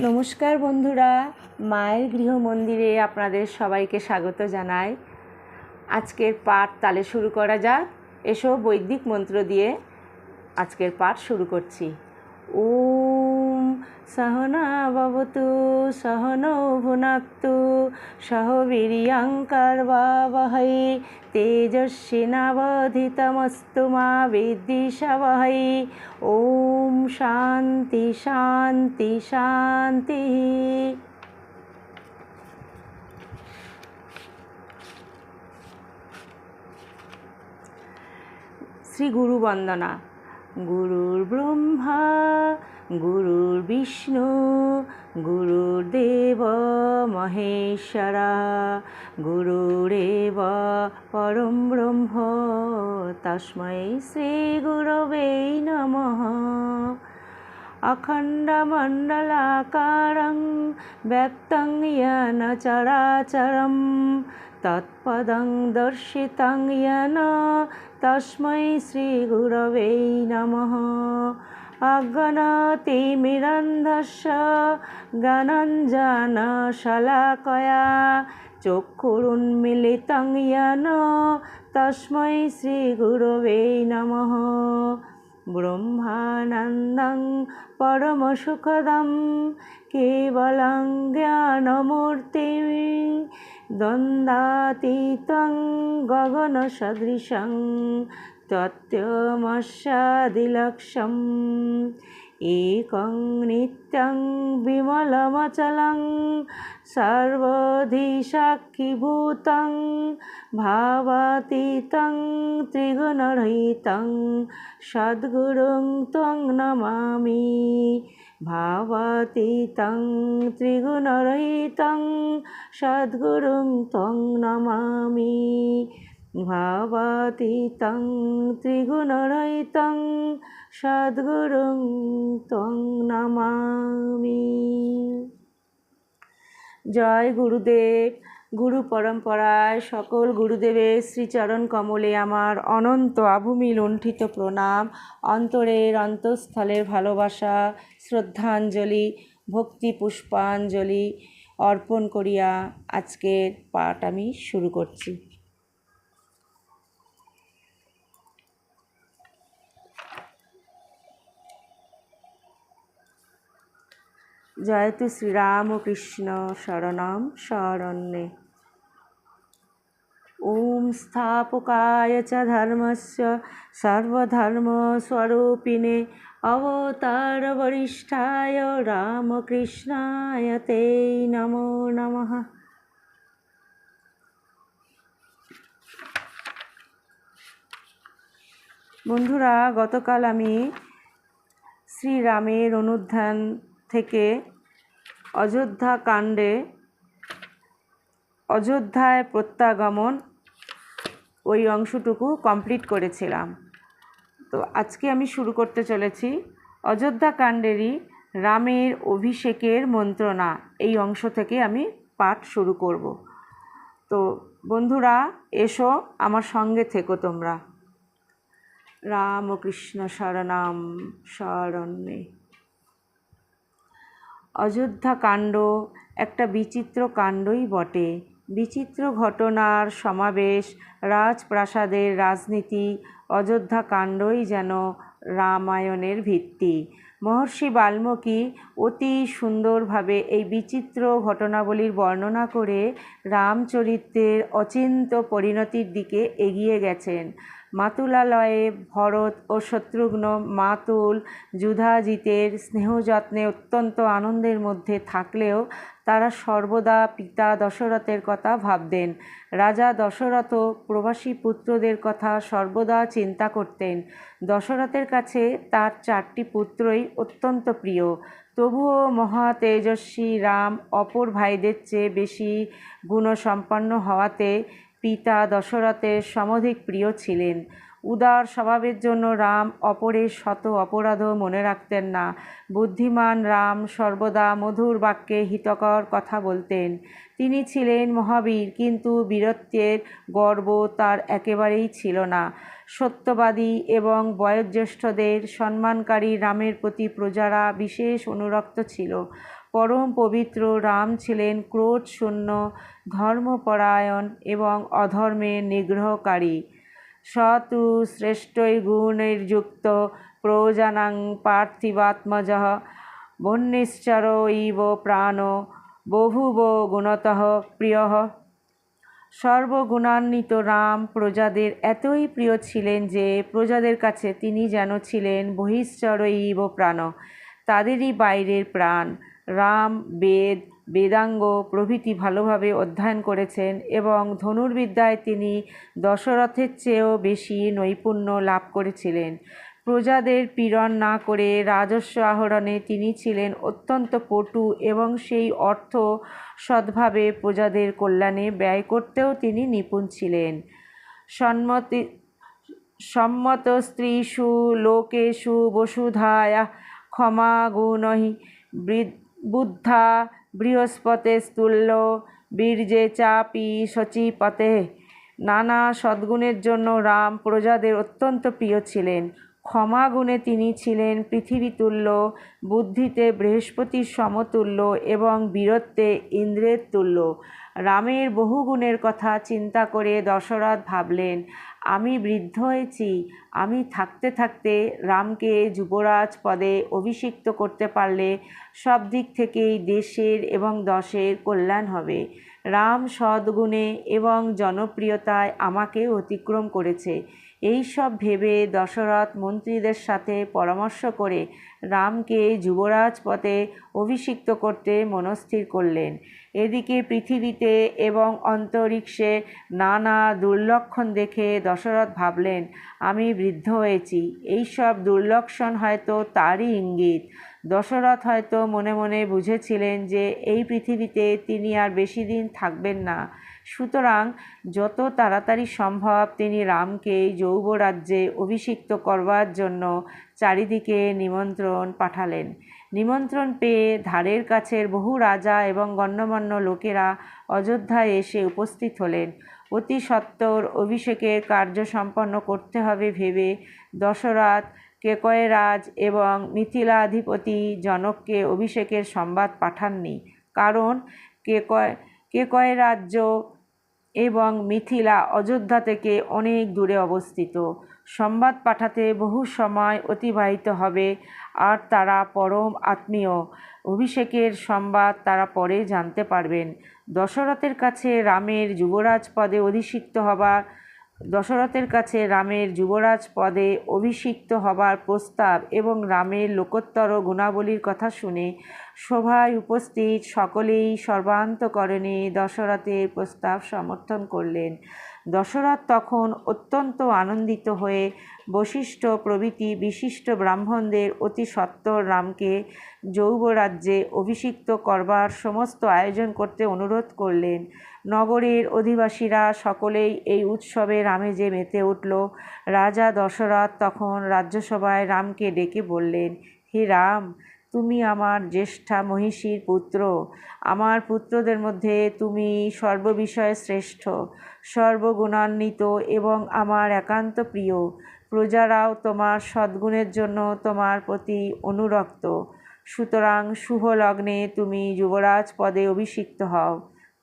নমস্কার বন্ধুরা, মায়ের গৃহমন্দিরে আপনাদের সবাইকে স্বাগত জানাই। আজকের পাঠ তালে শুরু করা যাক। এসো বৈদিক মন্ত্র দিয়ে আজকের পাঠ শুরু করছি। ওম সহনা ভবতু, সহনৌ ভুনাক্তু সহ বীর্যঙ্কর বাবহৈ তেজস্বিনাবধিতমস্তু মা বিদ্বিষাবহৈ ওম শান্তি শান্তি শান্তি। শ্রী গুরু বন্দনা গুরুর ব্রহ্মা গুরুর বিষ্ণু গুরুদেব মহেশ্বরা গুরুরেব পরম ব্রহ্ম তস্মৈ শ্রীগুরবে নম अखण्डमण्डलाकारं व्यक्तं येन चराचरं तत्पदं दर्शितं येन तस्मै श्रीगुरवे नमः অগণতি মিরন্ধস্য অগণতিমিরন্ধস্য গণঞ্জনশলাকয়া চক্ষুরুন্মিলিতং য়ন তস্মৈ শ্রীগুরবে নমঃ ব্রহ্মানন্দং পরমসুখদম কেবলং জ্ঞানমূর্তিং দ্বন্দ্বাতীতং গগনসদৃশং तत्त्वमस्यादिलक्ष्यम् एकं नित्यं विमलमचलं सर्वधिसाक्षिभूतं भावातीतं त्रिगुणरहितं सद्गुरुं त्वं नमामि भावातीतं त्रिगुणरहितं सद्गुरुं त्वं नमामि ভাবাতীতং ত্রিগুণরহিতং, সদ্গুরুং তং নমামি। জয় গুরুদেব, গুরু পরম্পরায় সকল গুরুদেবের শ্রীচরণ কমলে আমার অনন্ত আভূমি লুণ্ঠিত প্রণাম, অন্তরের অন্তঃস্থলের ভালোবাসা, শ্রদ্ধাঞ্জলি, ভক্তি পুষ্পাঞ্জলি অর্পণ করিয়া আজকের পাঠ আমি শুরু করছি। জয়তু শ্রীরামকৃষ্ণ শরণম শরণ্যে। ওম স্থাপকায় চ ধর্মস্য সর্বধর্ম সর্বধর্মস্বরূপিণে অবতার বরিষ্ঠায় রামকৃষ্ণায় তে নমো নম। বন্ধুরা, গতকাল আমি শ্রীরামের অনুধ্যান থেকে অযোধ্যা কাণ্ডে অযোধ্যায় প্রত্যাগমন ওই অংশটুকু কমপ্লিট করেছিলাম। তো আজকে আমি শুরু করতে চলেছি অযোধ্যা কাণ্ডেরই রামের অভিষেকের মন্ত্রণা। এই অংশ থেকে আমি পাঠ শুরু করব। তো বন্ধুরা, এসো আমার সঙ্গে থেকো তোমরা। রামকৃষ্ণ শরণাম শরণ্যে। অযোধ্যা কাণ্ড একটা বিচিত্র কাণ্ডই বটে। বিচিত্র ঘটনার সমাবেশ, রাজপ্রাসাদের রাজনীতি অযোধ্যা কাণ্ডই যেন রামায়ণের ভিত্তি। মহর্ষি বাল্মীকি অতি সুন্দরভাবে এই বিচিত্র ঘটনাবলীর বর্ণনা করে রামচরিত্রের অচিন্ত পরিণতির দিকে এগিয়ে গেছেন। মাতুলালয়ে ভরত ও শত্রুঘ্ন মাতুল যুধাজিতের স্নেহযত্নে অত্যন্ত আনন্দের মধ্যে থাকলেও তারা সর্বদা পিতা দশরথের কথা ভাবতেন। রাজা দশরথ প্রবাসী পুত্রদের কথা সর্বদা চিন্তা করতেন। দশরথের কাছে তার চারটি পুত্রই অত্যন্ত প্রিয়। তবুও মহা তেজস্বী রাম অপর ভাইদের চেয়ে বেশি গুণসম্পন্ন হওয়াতে পিতা দশরথের সমধিক প্রিয় ছিলেন। উদার স্বভাবের জন্য রাম অপরের শত অপরাধও মনে রাখতেন না। বুদ্ধিমান রাম সর্বদা মধুর বাক্যে হিতকর কথা বলতেন। তিনি ছিলেন মহাবীর, কিন্তু বীরত্বের গর্ব তার একেবারেই ছিল না। সত্যবাদী এবং বয়োজ্যেষ্ঠদের সম্মানকারী রামের প্রতি প্রজারা বিশেষ অনুরক্ত ছিল। পরম পবিত্র রাম ছিলেন ক্রোধ শূন্য ধর্মপরায়ণ এবং অধর্মের নিগ্রহকারী। সতু শ্রেষ্ঠই গুণৈর্যুক্ত প্রজানাং পার্থিবাত্মজ বন্যিশ্চর ইব প্রাণ বহুব গুণতঃ প্রিয়। সর্বগুণান্বিত রাম প্রজাদের এতই প্রিয় ছিলেন যে প্রজাদের কাছে তিনি যেন ছিলেন বহিশ্চর ইব প্রাণ, তাদেরই বাইরের প্রাণ। রাম, বেদ বেদাঙ্গ প্রভৃতি ভালোভাবে অধ্যয়ন করেছেন এবং ধনুর্বিদ্যায় তিনি দশরথের চেয়েও বেশি নৈপুণ্য লাভ করেছিলেন। প্রজাদের পীড়ন না করে রাজস্ব আহরণে তিনি ছিলেন অত্যন্ত পটু এবং সেই অর্থ সদ্ভাবে প্রজাদের কল্যাণে ব্যয় করতেও তিনি নিপুণ ছিলেন। সম্মতি সম্মত স্ত্রীষু লোকেষু বসুধায়া, ক্ষমা গুণহি বুদ্ধা বৃহস্পতে স্তুল্য বীর্যে চাপি সচিপতে। নানা সদ্গুণের জন্য রাম প্রজাদের অত্যন্ত প্রিয় ছিলেন। ক্ষমা গুণে তিনি ছিলেন পৃথিবীতুল্য বুদ্ধিতে বৃহস্পতির সমতুল্য এবং বীরত্বে ইন্দ্রের তুল্য। রামের বহু গুণের কথা চিন্তা করে দশরথ ভাবলেন আমি বৃদ্ধ হয়েছি, আমি থাকতে থাকতে রামকে যুবরাজ পদে অভিষিক্ত করতে পারলে সব দিক থেকেই দেশের এবং দশের কল্যাণ হবে। রাম সদ্গুণে এবং জনপ্রিয়তায় আমাকে অতিক্রম করেছে। এই সব ভেবে দশরথ মন্ত্রীদের সাথে পরামর্শ করে রামকে যুবরাজ পথে অভিষিক্ত করতে মনস্থির করলেন। এদিকে পৃথিবীতে এবং অন্তরিক্ষে নানা দুর্লক্ষণ দেখে দশরথ ভাবলেন, আমি বৃদ্ধ হয়েছি। এই সব দুর্লক্ষণ হয়তো তারই ইঙ্গিত। দশরথ হয়তো মনে মনে বুঝেছিলেন যে এই পৃথিবীতে তিনি আর বেশি দিন থাকবেন না। সুতরাং যত তাড়াতাড়ি সম্ভব তিনি রামকে যৌবরাজ্যে অভিষিক্ত করবার জন্য চারিদিকে নিমন্ত্রণ পাঠালেন। নিমন্ত্রণ পেয়ে ধারের কাছের বহু রাজা এবং গণ্যমান্য লোকেরা অযোধ্যায় এসে উপস্থিত হলেন। অতি সত্বর অভিষেকের কার্য সম্পন্ন করতে হবে ভেবে দশরথ, কেকয়রাজ এবং মিথিলাধিপতি জনককে অভিষেকের সংবাদ পাঠাননি। কারণ কেকয় কেকয় রাজ্য এবং মিথিলা অযোধ্যা থেকে অনেক দূরে অবস্থিত। সংবাদ পাঠাতে বহু সময় অতিবাহিত হবে আর তারা পরম আত্মীয়। অভিষেকের সংবাদ তারা পরে জানতে পারবেন। দশরথের কাছে রামের যুবরাজ পদে অধিষিক্ত হবার, দশরথের কাছে রামের যুবরাজ পদে অভিষিক্ত হবার প্রস্তাব এবং রামের লোকোত্তর গুণাবলীর কথা শুনে সভায় উপস্থিত সকলেই সর্বান্তকরণে দশরথের প্রস্তাব সমর্থন করলেন। দশরথ তখন অত্যন্ত আনন্দিত হয়ে বশিষ্ঠ প্রভৃতি বিশিষ্ট ব্রাহ্মণদের অতি সত্বর রামকে যৌবরাজ্যে অভিষিক্ত করবার সমস্ত আয়োজন করতে অনুরোধ করলেন। নগরের অধিবাসীরা সকলেই এই উৎসবের আমেজে মেতে উঠল। রাজা দশরথ তখন রাজ্যসভায় রামকে ডেকে বললেন, হে রাম, তুমি আমার জ্যেষ্ঠা মহিষীর পুত্র। আমার পুত্রদের মধ্যে তুমি সর্ববিষয়ে শ্রেষ্ঠ, সর্বগুণান্বিত এবং আমার একান্ত প্রিয়। প্রজারাও তোমার সদ্গুণের জন্য তোমার প্রতি অনুরক্ত। সুতরাং শুভ লগ্নে তুমি যুবরাজ পদে অভিষিক্ত হও।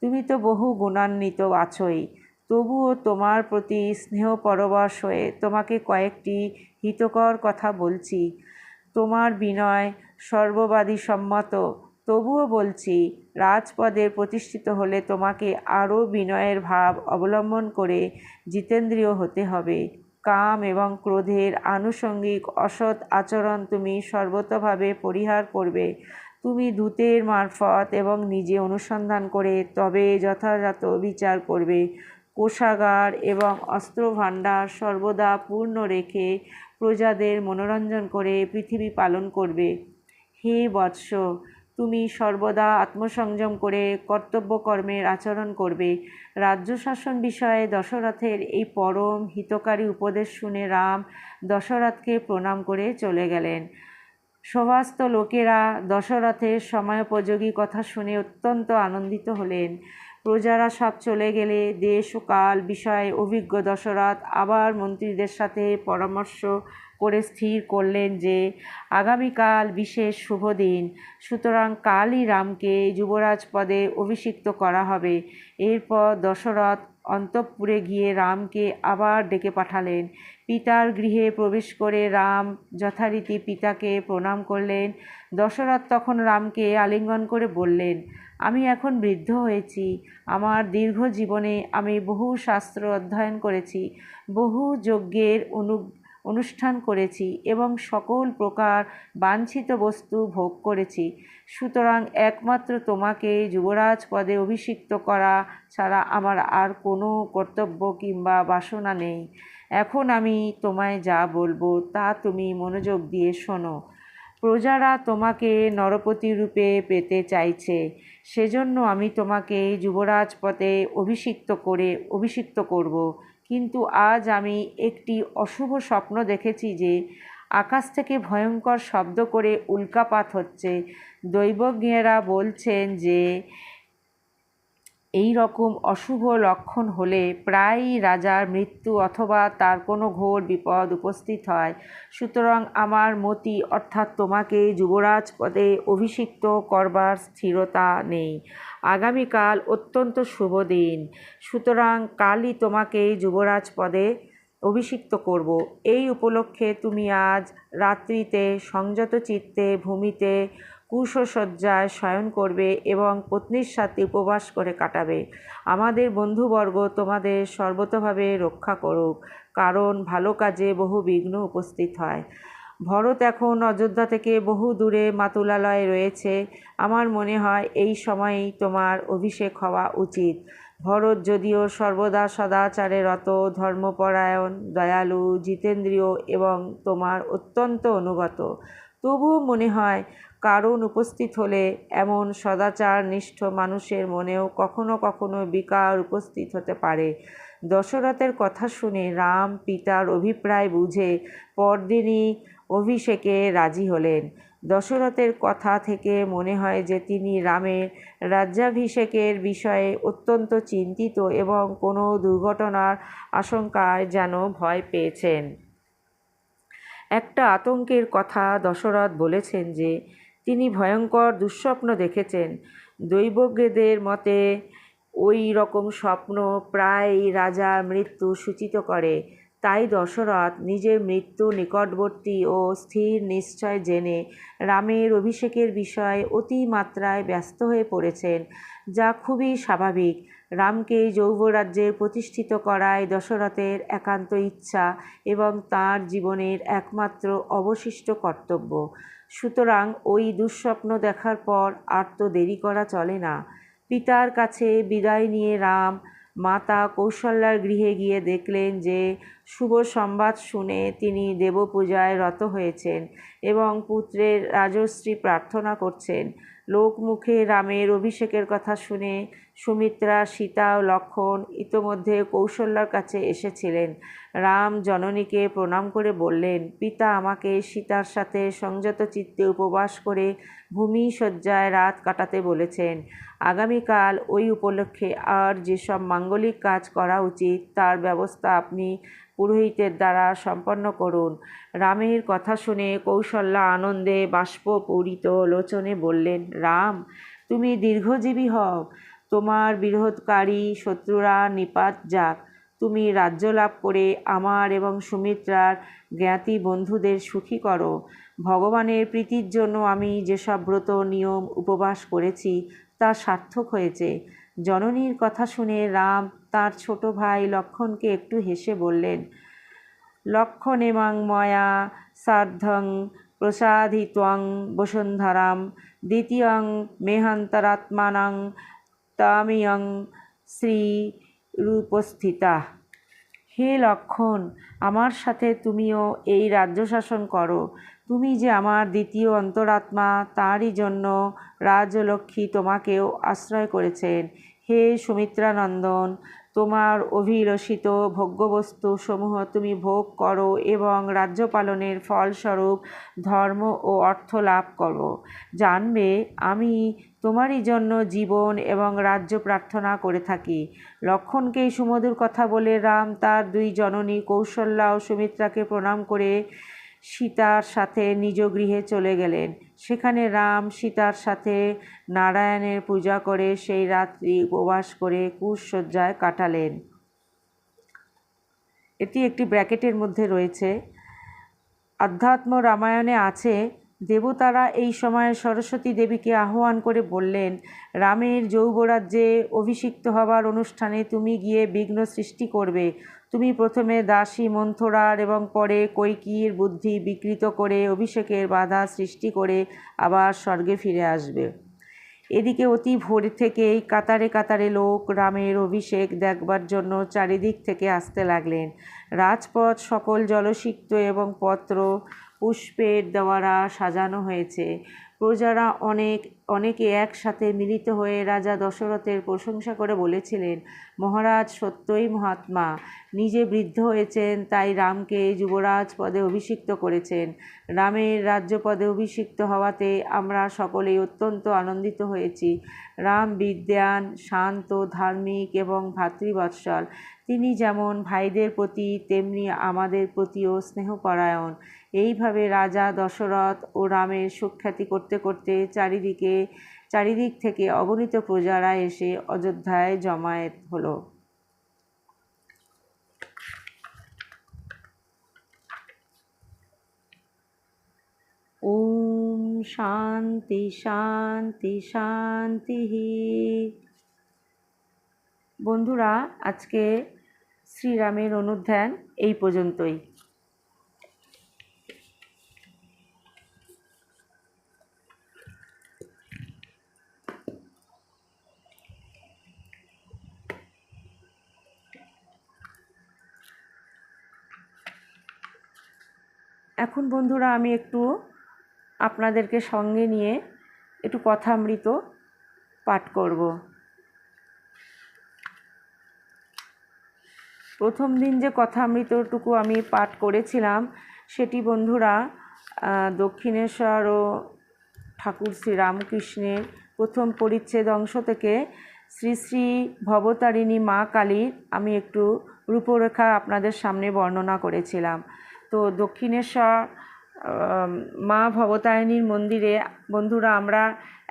তুমি তো বহু গুণান্বিত আছোই। তবুও তোমার প্রতি স্নেহ পরবশ হয়ে তোমাকে কয়েকটি হিতকর কথা বলছি। তোমার বিনয় সর্ববাদী সম্মত। তবুও বলছি, রাজপদে প্রতিষ্ঠিত হলে তোমাকে আরও বিনয়ের ভাব অবলম্বন করে জিতেন্দ্রীয় হতে হবে। কাম এবং ক্রোধের আনুষঙ্গিক অসৎ আচরণ তুমি সর্বতভাবে পরিহার করবে। তুমি দূতের মারফত এবং নিজে অনুসন্ধান করে তবে যথাযথ বিচার করবে। কোষাগার এবং অস্ত্রভাণ্ডার সর্বদা পূর্ণ রেখে প্রজাদের মনোরঞ্জন করে পৃথিবী পালন করবে। হে বৎস তুমি সর্বদা আত্মসংযম করে কর্তব্য কর্মের আচরণ করবে। রাজ্য শাসন বিষয়ে দশরথের এই পরম হিতকারী উপদেশ শুনে রাম দশরথকে প্রণাম করে চলে গেলেন। সভাস্থ লোকেরা দশরথের সময়োপযোগী কথা শুনে অত্যন্ত আনন্দিত হলেন। প্রজারা সব চলে গেলে দেশ ও কাল বিষয়ে অভিজ্ঞ দশরথ আবার মন্ত্রীদের সাথে পরামর্শ করে স্থির করলেন যে, আগামীকাল বিশেষ শুভ দিন। সুতরাং কালই রামকে যুবরাজ পদে অভিষিক্ত করা হবে। এরপর দশরথ অন্তঃপুরে গিয়ে রামকে আবার ডেকে পাঠালেন। পিতার গৃহে প্রবেশ করে রাম যথারীতি পিতাকে প্রণাম করলেন। দশরথ তখন রামকে আলিঙ্গন করে বললেন, আমি এখন বৃদ্ধ হয়েছি। আমার দীর্ঘ জীবনে আমি বহু শাস্ত্র অধ্যয়ন করেছি। বহু যজ্ঞের অনু অনুষ্ঠান করেছি এবং সকল প্রকার বাঞ্ছিত বস্তু ভোগ করেছি। সুতরাং একমাত্র তোমাকে যুবরাজ পদে অভিষিক্ত করা ছাড়া আমার আর কোনো কর্তব্য কিংবা বাসনা নেই। এখন আমি তোমায় যা বলব তা তুমি মনোযোগ দিয়ে শোনো। প্রজারা তোমাকে নরপতি রূপে পেতে চাইছে। সেজন্য আমি তোমাকে যুবরাজ পদে অভিষিক্ত করে অভিষিক্ত করব। কিন্তু আজ আমি একটি অশুভ স্বপ্ন দেখেছি যে আকাশ থেকে ভয়ঙ্কর শব্দ করে উল্কাপাত হচ্ছে। দৈবজ্ঞেরা বলছেন যে এই রকম অশুভ লক্ষণ হলে প্রায়ই রাজার মৃত্যু অথবা তার কোনো ঘোর বিপদ উপস্থিত হয়। সুতরাং আমার মতি, অর্থাৎ তোমাকে যুবরাজ পদে অভিষিক্ত করবার স্থিরতা নেই। আগামীকাল অত্যন্ত শুভ দিন। সুতরাং কালই তোমাকে যুবরাজ পদে অভিষিক্ত করব। এই উপলক্ষে তুমি আজ রাত্রিতে সংযত চিত্তে ভূমিতে কুশসজ্জায় শয়ন করবে এবং পত্নীর সাথে উপবাস করে কাটাবে। আমাদের বন্ধুবর্গ তোমাদের সর্বতভাবে রক্ষা করুক, কারণ ভালো কাজে বহু বিঘ্ন উপস্থিত হয়। ভরত এখন অযোধ্যা থেকে বহু দূরে মাতুলালয়ে রয়েছে। আমার মনে হয় এই সময়েই তোমার অভিষেক হওয়া উচিত। ভরত যদিও সর্বদা সদাচারে রত, ধর্মপরায়ণ, দয়ালু, জিতেন্দ্রীয় এবং তোমার অত্যন্ত অনুগত। তবুও মনে হয় কারণ উপস্থিত হলে এমন সদাচার নিষ্ঠ মানুষের মনেও কখনো কখনো বিকার উপস্থিত হতে পারে। দশরথের কথা শুনে রাম পিতার অভিপ্রায় বুঝে পরদিনই অভিষেকে রাজি হলেন। দশরথের কথা থেকে মনে হয় যে তিনি রামের রাজ্যাভিষেকের বিষয়ে অত্যন্ত চিন্তিত এবং কোনো দুর্ঘটনার আশঙ্কায় যেন ভয় পেয়েছেন। একটা আতঙ্কের কথা দশরথ বলেছেন যে, তিনি ভয়ঙ্কর দুঃস্বপ্ন দেখেছেন। দৈবজ্ঞদের মতে, ওই রকম স্বপ্ন প্রায় রাজা মৃত্যু সূচিত করে। তাই দশরথ নিজের মৃত্যু নিকটবর্তী ও স্থির নিশ্চয় জেনে রামের অভিষেকের বিষয়ে অতিমাত্রায় ব্যস্ত হয়ে পড়েছেন, যা খুবই স্বাভাবিক। রামকে যৌবরাজ্যের প্রতিষ্ঠিত করায় দশরথের একান্ত ইচ্ছা এবং তাঁর জীবনের একমাত্র অবশিষ্ট কর্তব্য। সুতরাং ওই দুঃস্বপ্ন দেখার পর আর তো দেরি করা চলে না। পিতার কাছে বিদায় নিয়ে রাম মাতা কৌশল্যার গৃহে গিয়ে দেখলেন যে শুভ সংবাদ শুনে তিনি দেবপূজায় রত হয়েছেন এবং পুত্রের রাজশ্রী প্রার্থনা করছেন। লোকমুখে রামের অভিষেকের কথা শুনে সুমিত্রা, সীতা ও লক্ষণ ইতোমধ্যে কৌশল্যার কাছে এসেছিলেন। রাম জননীকে প্রণাম করে বললেন, পিতা আমাকে সীতার সাথে সংযত চিত্তে উপবাস করে ভূমি শয্যায় রাত কাটাতে বলেছেন। আগামীকাল ওই উপলক্ষে আর যেসব মাঙ্গলিক কাজ করা উচিত, তার ব্যবস্থা আপনি পুরোহিতের দ্বারা সম্পন্ন করুন। রামের কথা শুনে কৌশল্যা আনন্দে বাষ্পপূরিত লোচনে বললেন, রাম, তুমি দীর্ঘজীবী হও। তোমার বিরোধকারী শত্রুরা নিপাত যাক। তুমি রাজ্য লাভ করে আমার এবং সুমিত্রার জ্ঞাতি বন্ধুদের সুখী করো। ভগবানের প্রীতির জন্য আমি যেসব ব্রত, নিয়ম, উপবাস করেছি, তা সার্থক হয়েছে। জননীর কথা শুনে রাম তার ছোট ভাই লক্ষণকে একটু হেসে বললেন লক্ষণ লক্ষণেমাং ময়া সার্ধং প্রসাদিত্বং বসুন্ধরাম, দ্বিতীয়ং মেহান্তরাত্মানং তামিয়ং শ্রী রূপস্থিতা হে লক্ষণ, আমার সাথে তুমিও এই রাজ্য শাসন করো। তুমি যে আমার দ্বিতীয় অন্তরাত্মা, তাঁরই জন্য রাজলক্ষ্মী তোমাকেও আশ্রয় করেছেন। হে সুমিত্রানন্দন তোমার অভিলষিত ভোগ্যবস্তু সমূহ তুমি ভোগ করো এবং রাজ্য পালনের ফলস্বরূপ ধর্ম ও অর্থ লাভ করো। জানবে আমি তোমারই জন্য জীবন এবং রাজ্য প্রার্থনা করে থাকি। লক্ষণকে সুমধুর কথা বলে রাম তার দুই জননী কৌশল্যা ও সুমিত্রাকে প্রণাম করে সীতার সাথে নিজ গৃহে চলে গেলেন। সেখানে রাম সীতার সাথে নারায়ণের পূজা করে সেই রাত্রি উপবাস করে কুশসজ্জায় কাটালেন। এটি একটি ব্র্যাকেটের মধ্যে রয়েছে। আধ্যাত্ম রামায়ণে আছে, দেবতারা এই সময় সরস্বতী দেবীকে আহ্বান করে বললেন, রামের যৌবরাজ্যে অভিষিক্ত হবার অনুষ্ঠানে তুমি গিয়ে বিঘ্ন সৃষ্টি করবে। তুমি প্রথমে দাসী মন্থরার এবং পরে কৈকির বুদ্ধি বিকৃত করে অভিষেকের বাধা সৃষ্টি করে আবার স্বর্গে ফিরে আসবে। এদিকে অতি ভোর থেকেই কাতারে কাতারে লোক রামের অভিষেক দেখবার জন্য চারিদিক থেকে আসতে লাগলেন। রাজপথ সকল জলসিক্ত এবং পত্র পুষ্পের দ্বারা সাজানো হয়েছে। প্রজারা অনেক, অনেকে একসাথে মিলিত হয়ে রাজা দশরথের প্রশংসা করে বলেছিলেন, মহারাজ, সত্যই মহাত্মা। নিজে বৃদ্ধ হয়েছেন, তাই রামকে যুবরাজ পদে অভিষিক্ত করেছেন। রামের রাজ্য পদে অভিষিক্ত হওয়াতে আমরা সকলেই অত্যন্ত আনন্দিত হয়েছি। রাম বিদ্যান, শান্ত, ধার্মিক এবং ভাতৃবৎসল। তিনি যেমন ভাইদের প্রতি, তেমনি আমাদের প্রতিও স্নেহপরায়ণ। এইভাবে রাজা, দশরথ ও রামের সুখ্যাতি করতে করতে চারিদিকে, চারিদিক থেকে অগণিত প্রজারা এসে অযোধ্যায় জমায়েত হলো। ওম শান্তি শান্তি শান্তি বন্ধুরা, আজকে শ্রীরামের অনুধ্যান এই পর্যন্তই। এখন বন্ধুরা আমি একটু আপনাদেরকে সঙ্গে নিয়ে একটু কথামৃত পাঠ করব। প্রথম দিন যে কথামৃতটুকু আমি পাঠ করেছিলাম, সেটি বন্ধুরা দক্ষিণেশ্বর ও ঠাকুর শ্রী রামকৃষ্ণের প্রথম পরিচ্ছেদ অংশ থেকে শ্রী শ্রী ভবতারিণী মা কালীর আমি একটু রূপরেখা আপনাদের সামনে বর্ণনা করেছিলাম। তো দক্ষিণেশ্বর মা ভবতারিণীর মন্দিরে, বন্ধুরা, আমরা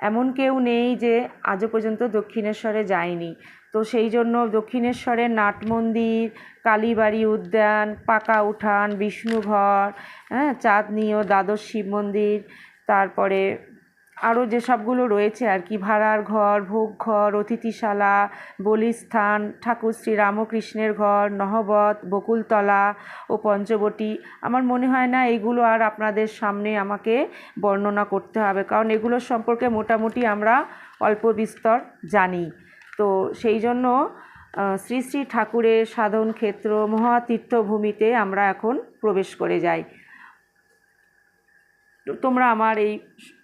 এমন কেউ নেই যে আজও পর্যন্ত দক্ষিণেশ্বরে যায়নি। তো সেই জন্য দক্ষিণেশ্বরের নাট মন্দির, কালীবাড়ি উদ্যান, পাকা উঠান, বিষ্ণুঘর হ্যাঁ চাঁদনি ও দ্বাদশ শিব মন্দির, তারপরে আরও যেসবগুলো রয়েছে আর কি, ভাড়ার ঘর, ভোগ ঘর, অতিথিশালা, বলিস্থান, ঠাকুর শ্রী রামকৃষ্ণের ঘর, নহবত, বকুলতলা ও পঞ্চবটি। আমার মনে হয় না এগুলো আর আপনাদের সামনে আমাকে বর্ণনা করতে হবে, কারণ এগুলোর সম্পর্কে মোটামুটি আমরা অল্প বিস্তর জানি। তো সেই জন্য শ্রী শ্রী ঠাকুরের সাধন ক্ষেত্র, মহাতীর্থভূমিতে আমরা এখন প্রবেশ করে যাই। তোমরা আমার এই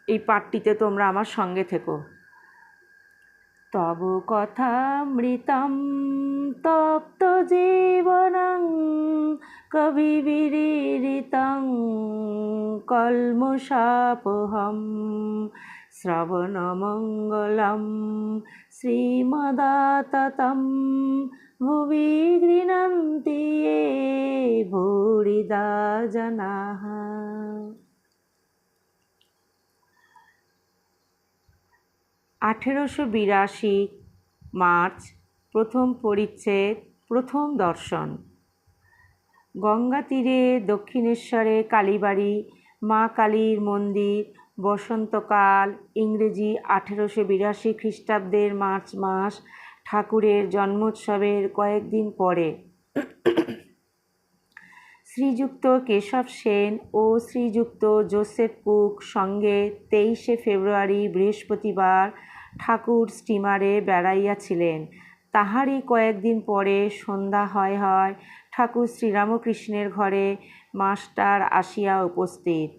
এই পাঠটিতে তোমরা আমার সঙ্গে থেকো। তব কথামৃতম তপ্ত জীবনং কবিবিরিতং কলমশাপহম শ্রবণমঙ্গলম, শ্রীমদাততম ভুবি গৃণন্তি ভূরিদা জনাः আঠেরোশো বিরাশি মার্চ প্রথম পরিচ্ছেদ, প্রথম দর্শন। গঙ্গা তীরে দক্ষিণেশ্বরে কালীবাড়ি, মা কালীর মন্দির, বসন্তকাল, ইংরেজি আঠেরোশো বিরাশি খ্রিস্টাব্দের মার্চ মাস ঠাকুরের জন্মোৎসবের কয়েকদিন পরে। শ্রীযুক্ত কেশব সেন ও শ্রীযুক্ত জোসেফ কুক সঙ্গে তেইশে ফেব্রুয়ারি বৃহস্পতিবার ঠাকুর স্টিমারে বেড়াইয়াছিলেন। তাহারই কয়েকদিন পরে সন্ধ্যা হয় হয় ঠাকুর শ্রীরামকৃষ্ণের ঘরে মাস্টার আসিয়া উপস্থিত।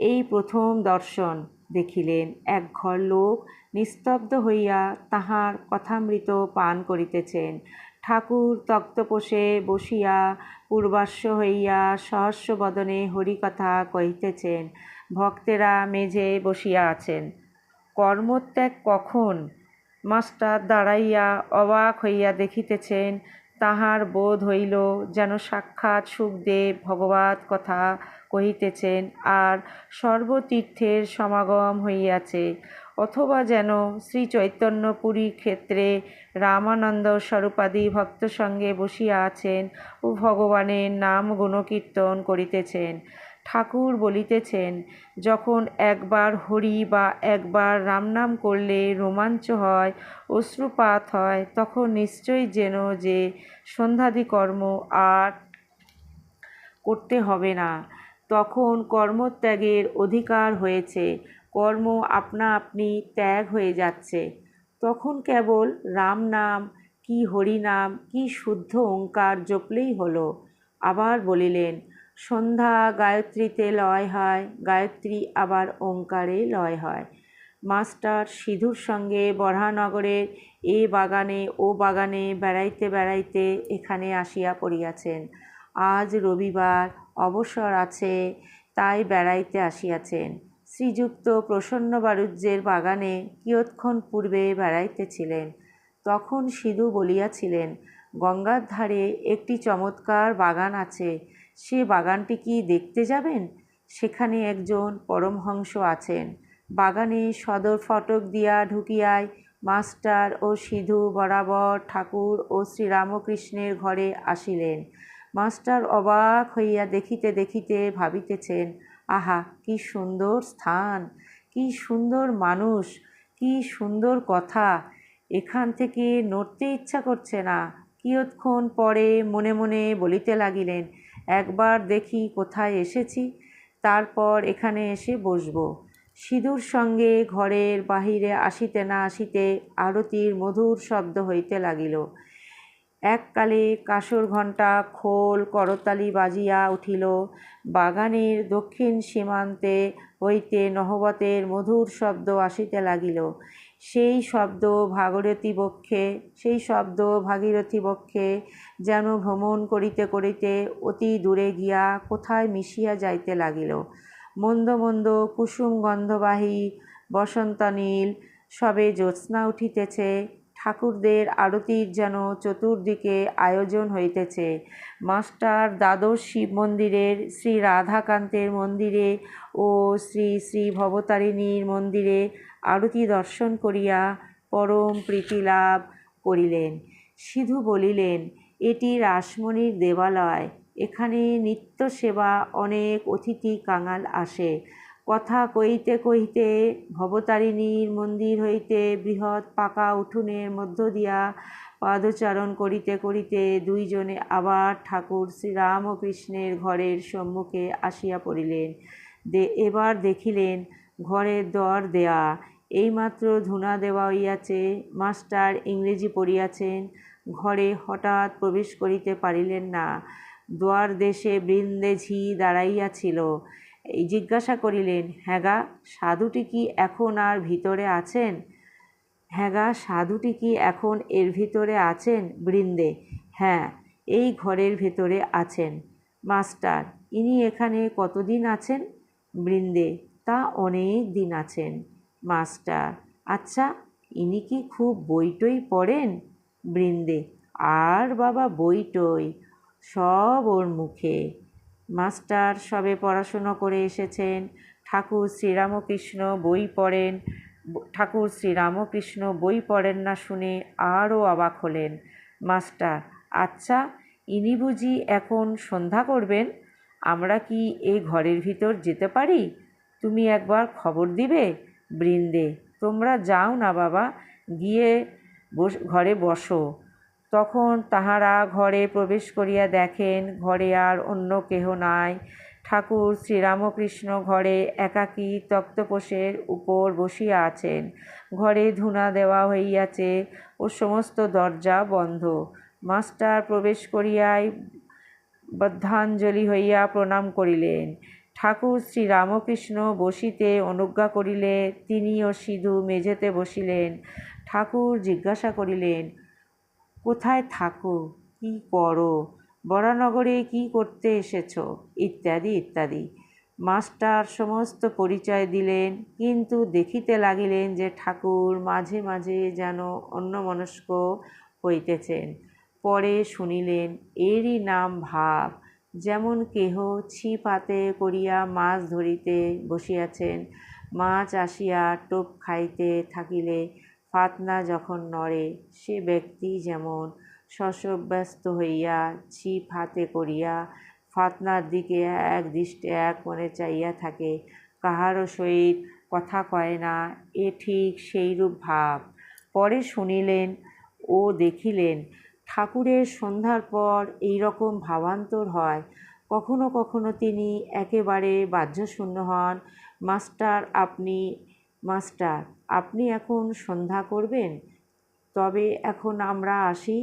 এই প্রথম দর্শন দেখিলেন। এক ঘর লোক নিস্তব্ধ হইয়া তাহার কথামৃত পান করিতেছেন। ঠাকুর তক্তপোষে বসিয়া পূর্বাস্য হইয়া সহস্র বদনে হরিকথা কহিতেছেন, ভক্তেরা মেঝে বসিয়া আছেন। কর্মত্যাগ কখন? মাস্টার দাঁড়াইয়া অবাক হইয়া দেখিতেছেন, তাহার বোধ হইল যেন সাক্ষাৎ সুখদেব ভগবত কথা কহিতেছেন, আর সর্বতীর্থের সমাগম হইয়াছে। অথবা যেন শ্রী চৈতন্যপুরী ক্ষেত্রে রামানন্দ স্বরূপাদি ভক্ত সঙ্গে বসিয়া আছেন ও ভগবানের নাম গুণকীর্তন করিতেছেন। ঠাকুর বলিতেছেন, যখন একবার হরি বা একবার রামনাম করলে রোমাঞ্চ হয়, অশ্রুপাত হয়, তখন নিশ্চয়ই যেন যে সন্ধ্যাদি কর্ম আর করতে হবে না। তখন কর্মত্যাগের অধিকার হয়েছে। কর্ম আপনা আপনি ত্যাগ হয়ে যাচ্ছে। তখন কেবল রাম নাম, কি হরিনাম কি শুদ্ধ ওঙ্কার জপলেই হলো। আবার বলিলেন, সন্ধ্যা গায়ত্রীতে লয় হয়, গায়ত্রী আবার ওঙ্কারে লয় হয়। মাস্টার সিধুর সঙ্গে বরহানগরের এ বাগানে, ও বাগানে বেড়াইতে বেড়াইতে এখানে আসিয়া পড়িয়াছেন। আজ রবিবার, অবসর আছে, তাই বেড়াইতে আসিয়াছেন। শ্রীযুক্ত প্রসন্ন বাণিজ্যের বাগানে কিয়ৎক্ষণ পূর্বে বেড়াইতেছিলেন। তখন সিধু বলিয়াছিলেন, গঙ্গার ধারে একটি চমৎকার বাগান আছে, সে বাগানটি কি দেখতে যাবেন? সেখানে একজন পরমহংস আছেন। বাগানে সদর ফটক দিয়া ঢুকিয়াই মাস্টার ও সিধু বরাবর ঠাকুর ও শ্রীরামকৃষ্ণের ঘরে আসিলেন। মাস্টার অবাক হইয়া দেখিতে দেখিতে ভাবিতেছেন আহা, কি সুন্দর স্থান, কি সুন্দর মানুষ, কি সুন্দর কথা। এখান থেকে নড়তে ইচ্ছা করছে না। কিয়ৎক্ষণ পরে মনে মনে বলিতে লাগিলেন, একবার দেখি কোথায় এসেছি, তারপর এখানে এসে বসব। সিঁদুর সঙ্গে ঘরের বাহিরে আসিতে না আসিতে আরতির মধুর শব্দ হইতে লাগিল। এককালে কাসর ঘণ্টা খোল করতালি বাজিয়া উঠিল। বাগানের দক্ষিণ সীমান্তে হইতে নহবতের মধুর শব্দ আসিতে লাগিল। সেই শব্দ ভাগীরথী বক্ষে, সেই শব্দ ভাগীরথী বক্ষে যেন ভ্রমণ করিতে করিতে অতি দূরে গিয়া কোথায় মিশিয়া যাইতে লাগিল। মন্দ মন্দ কুসুম গন্ধবাহী বসন্তনীল সবে জ্যোৎস্না উঠিতেছে। ঠাকুরদের আরতির যেন চতুর্দিকে আয়োজন হইতেছে। মাস্টার দ্বাদশ শিব মন্দিরের, শ্রী রাধাকান্তের মন্দিরে ও শ্রী শ্রী ভবতারিণীর মন্দিরে আরতি দর্শন করিয়া পরম প্রীতি লাভ করিলেন। সিধু বলিলেন, এটি রাসমণির দেবালয় এখানে নিত্য সেবা অনেক অতিথি কাঙাল আসে। কথা কইতে কইতে ভবতারিণীর মন্দির হইতে বৃহৎ পাকা উঠোনের মধ্য দিয়া পাদচারণ করিতে করিতে দুইজনে আবার ঠাকুর শ্রীরামকৃষ্ণের ঘরের সম্মুখে আসিয়া পড়িলেন। দে, এবার দেখিলেন ঘরের দর দেয়া। এইমাত্র ধুনা দেওয়া হইয়াছে, মাস্টার ইংরেজি পড়িয়াছেন, ঘরে হঠাৎ প্রবেশ করিতে পারিলেন না। দ্বার দেশে বৃন্দে ঝি দাঁড়াইয়াছিল এই জিজ্ঞাসা করিলেন হ্যাগা সাধুটি কি এখন আর ভিতরে আছেন? হ্যাগা সাধুটি কি এখন এর ভিতরে আছেন, বৃন্দে? হ্যাঁ এই ঘরের ভেতরে আছেন, মাস্টার। ইনি এখানে কতদিন আছেন? বৃন্দে, তা অনেক দিন আছেন, মাস্টার। আচ্ছা ইনি কি খুব বইটই পড়েন? বৃন্দে, আর বাবা বইটই, সব ওর মুখে। মাস্টার সবে পড়াশুনো করে এসেছেন। ঠাকুর শ্রীরামকৃষ্ণ বই পড়েন। ঠাকুর শ্রীরামকৃষ্ণ বই পড়েন না শুনে আরও অবাক হলেন। মাস্টার আচ্ছা ইনি বুঝি এখন সন্ধ্যা করবেন? আমরা কি এই ঘরের ভিতর যেতে পারি? তুমি একবার খবর দিবে? বৃন্দে, তোমরা যাও না বাবা, গিয়ে ঘরে বসো। তখন তাহারা ঘরে প্রবেশ করিয়া দেখেন, ঘরে আর অন্য কেহ নাই। ঠাকুর শ্রীরামকৃষ্ণ ঘরে একাকী তক্তপোষের উপর বসিয়া আছেন। ঘরে ধুনা দেওয়া হইয়াছে ও সমস্ত দরজা বন্ধ। মাস্টার প্রবেশ করিয়াই বদ্ধাঞ্জলি হইয়া প্রণাম করিলেন। ঠাকুর শ্রীরামকৃষ্ণ বসিতে অনুজ্ঞা করিলে, তিনিও সিধু মেঝেতে বসিলেন। ঠাকুর জিজ্ঞাসা করিলেন কোথায় থাকো? কি করো? বরানগরে কী করতে এসেছ? ইত্যাদি ইত্যাদি। মাস্টার সমস্ত পরিচয় দিলেন, কিন্তু দেখিতে লাগিলেন যে ঠাকুর মাঝে মাঝে যেন অন্যমনস্ক হইতেছেন। পরে শুনিলেন, এরই নাম ভাব। যেমন কেহ ছিপ হাতে করিয়া মাছ ধরিতে বসিয়াছেন, মাছ আসিয়া টোপ খাইতে থাকিলে ফাতনা যখন নড়ে, সে ব্যক্তি যেমন শশব্যস্ত হইয়া ছিপ হাতে করিয়া ফাতনার দিকে এক দৃষ্টে এক মনে চাইয়া থাকে, কাহারও সহিত কথা কয় না, এ ঠিক সেইরূপ ভাব। পরে শুনিলেন ও দেখিলেন, ঠাকুরের সন্ধ্যার পর এই রকম ভাবান্তর হয়, কখনো কখনো তিনি একেবারে বাহ্যশূন্য হন, মাস্টার, আপনি মাস্টার আপনি এখন সন্ধ্যা করবেন? তবে এখন আমরা আসি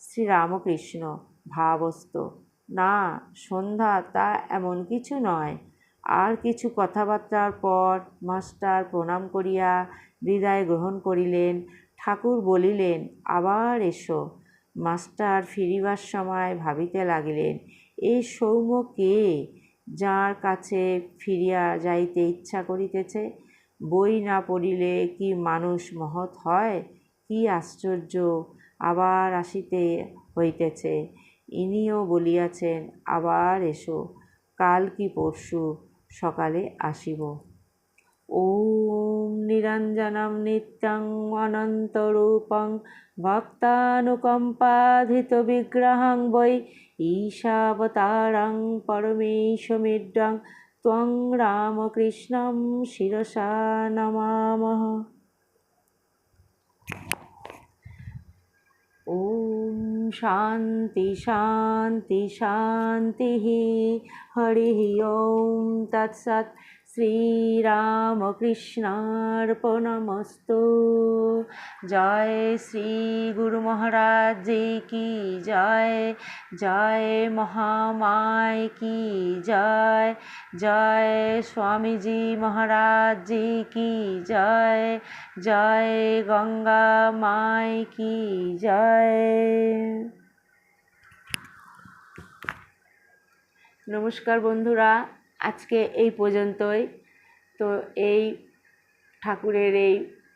শ্রীরামকৃষ্ণ ভাবস্ত না, সন্ধ্যা তা এমন কিছু নয়। আর কিছু কথাবার্তার পর মাস্টার প্রণাম করিয়া বিদায় গ্রহণ করিলেন। ঠাকুর বলিলেন, আবার এসো। মাস্টার ফিরিবার সময় ভাবিতে লাগিলেন এই সৌম্য কে যার কাছে ফিরিয়া যাইতে ইচ্ছা করিতেছে? বই না পড়িলে কি মানুষ মহৎ হয় কি আশ্চর্য আবার আসিতে হইতেছে ইনিও বলিয়াছেন আবার এসো কাল কি পরশু সকালে আসিব ॐ निरञ्जनं नित्यम् अनन्तरूपं भक्तानुकम्पाधितविग्रहं वै ईशावतारं परमेशमिड्रं त्वं रामकृष्णं शिरसा नमामः। ॐ शान्ति शान्ति शान्तिः। हरिः ॐ तत्सत् শ্রীরামকৃষ্ণার্পণমস্তু। জয় শ্রী গুরু মহারাজ কি জয়? জয় মহামায় কি জয়? জয় স্বামীজি মহারাজ কি জয়? জয় গঙ্গা মায় কি জয়? নমস্কার বন্ধুরা। আজকে এই পর্যন্তই। তো এই ঠাকুরের এই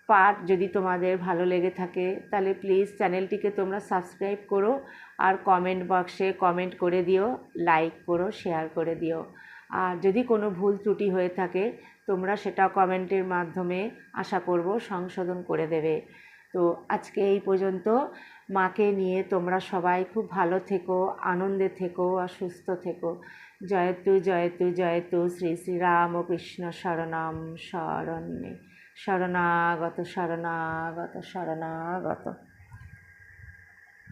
পাঠ যদি তোমাদের ভালো লেগে থাকে, তাহলে প্লিজ চ্যানেলটিকে তোমরা সাবস্ক্রাইব করো আর কমেন্ট বক্সে কমেন্ট করে দিও লাইক করো শেয়ার করে দিও। আর যদি কোনো ভুল ত্রুটি হয়ে থাকে, তোমরা সেটা কমেন্টের মাধ্যমে আশা করব সংশোধন করে দেবে। তো আজকে এই পর্যন্ত। মাকে নিয়ে তোমরা সবাই খুব ভালো থেকো, আনন্দে থেকো, আর সুস্থ থেকো। জয়তু জয়তু জয়তু শ্রী শ্রী রামকৃষ্ণ শরণম শরণ্যে শরণাগত শরণাগত শরণাগত।